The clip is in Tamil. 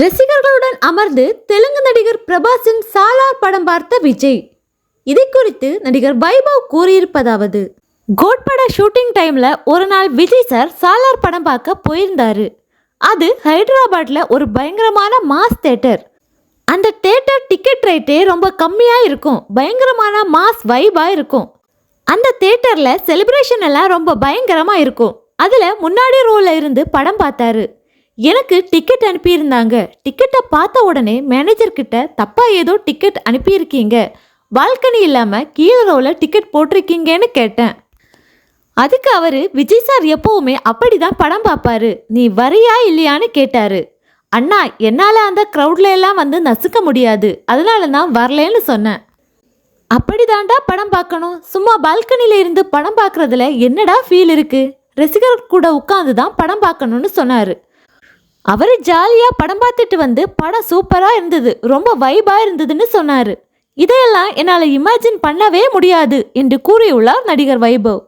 ரசிகர்களுடன் அமர்ந்து தெலுங்கு நடிகர் பிரபாஸின் சாலார் படம் பார்த்த விஜய். இதை குறித்து நடிகர் வைபவ் கூறியிருப்பதாவது கோட்பட ஷூட்டிங் டைம்ல ஒரு நாள் விஜய் சார் சாலார் படம் பார்க்க போயிருந்தாரு. அது ஹைதராபாத்ல ஒரு பயங்கரமான மாஸ் தேட்டர் அந்த தேட்டர் டிக்கெட் ரேட்டே ரொம்ப கம்மியாக இருக்கும் பயங்கரமான மாஸ் வைபாக இருக்கும். அந்த தேட்டரில் செலிப்ரேஷன் எல்லாம் ரொம்ப பயங்கரமாக இருக்கும். அதில் முன்னாடி ரோவில் இருந்து படம் பார்த்தாரு. எனக்கு டிக்கெட் அனுப்பியிருந்தாங்க. டிக்கெட்டை பார்த்த உடனே மேனேஜர் கிட்ட தப்பாக ஏதோ டிக்கெட் அனுப்பியிருக்கீங்க. பால்கனி இல்லாமல் கீழே ரோவில் டிக்கெட் போட்டிருக்கீங்கன்னு கேட்டேன். அதுக்கு அவர் விஜய் சார் எப்பவுமே அப்படிதான் படம் பார்ப்பாரு. நீ வரியா இல்லையான்னு கேட்டார். அண்ணா என்னால் அந்த க்ரௌட்ல எல்லாம் வந்து நசுக்க முடியாது. அதனால தான் வரலன்னு சொன்னேன். அப்படிதான்டா படம் பார்க்கணும். சும்மா பால்கனியில் இருந்து படம் பார்க்குறதுல என்னடா ஃபீல் இருக்குது ரசிகர் கூட உட்காந்து தான் படம் பார்க்கணும்னு சொன்னார். அவர் ஜாலியாக படம் பார்த்துட்டு வந்து படம் சூப்பராக இருந்தது ரொம்ப வைபாக இருந்ததுன்னு சொன்னார். இதையெல்லாம் என்னால் இமேஜின் பண்ணவே முடியாது என்று கூறியுள்ளார் நடிகர் வைபவ்.